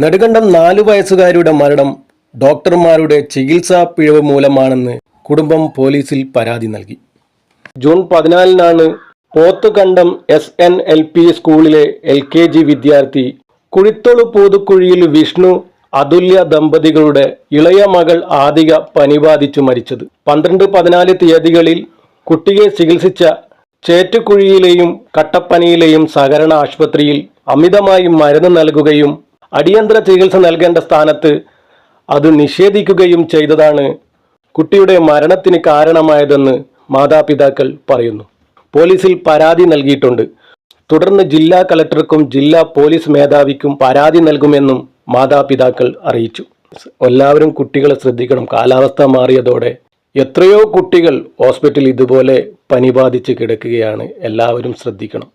നെടുകണ്ടം നാലു വയസ്സുകാരിയുടെ മരണം ഡോക്ടർമാരുടെ ചികിത്സാ പിഴവ് മൂലമാണെന്ന് കുടുംബം പോലീസിൽ പരാതി നൽകി. June പതിനാലിനാണ് Pothukandam S N L P സ്കൂളിലെ എൽ കെ ജി വിദ്യാർത്ഥി കുഴിത്തൊളു പൂതുക്കുഴിയിൽ വിഷ്ണു അതുല്യ ദമ്പതികളുടെ ഇളയ മകൾ ആദിക പനി ബാധിച്ചു മരിച്ചത്. പന്ത്രണ്ട് പതിനാല് തീയതികളിൽ കുട്ടിയെ ചികിത്സിച്ച ചേറ്റുകുഴിയിലെയും കട്ടപ്പനയിലെയും സഹകരണ ആശുപത്രിയിൽ അമിതമായി മരുന്ന് നൽകുകയും അടിയന്തര ചികിത്സ നൽകേണ്ട സ്ഥാനത്ത് അത് നിഷേധിക്കുകയും ചെയ്തതാണ് കുട്ടിയുടെ മരണത്തിന് കാരണമായതെന്ന് മാതാപിതാക്കൾ പറയുന്നു. പോലീസിൽ പരാതി നൽകിയിട്ടുണ്ട്. തുടർന്ന് ജില്ലാ കളക്ടർക്കും ജില്ലാ പോലീസ് മേധാവിക്കും പരാതി നൽകുമെന്നും മാതാപിതാക്കൾ അറിയിച്ചു. എല്ലാവരും കുട്ടികളെ ശ്രദ്ധിക്കണം. കാലാവസ്ഥ മാറിയതോടെ എത്രയോ കുട്ടികൾ ഹോസ്പിറ്റലിൽ ഇതുപോലെ പനി ബാധിച്ച് കിടക്കുകയാണ്. എല്ലാവരും ശ്രദ്ധിക്കണം.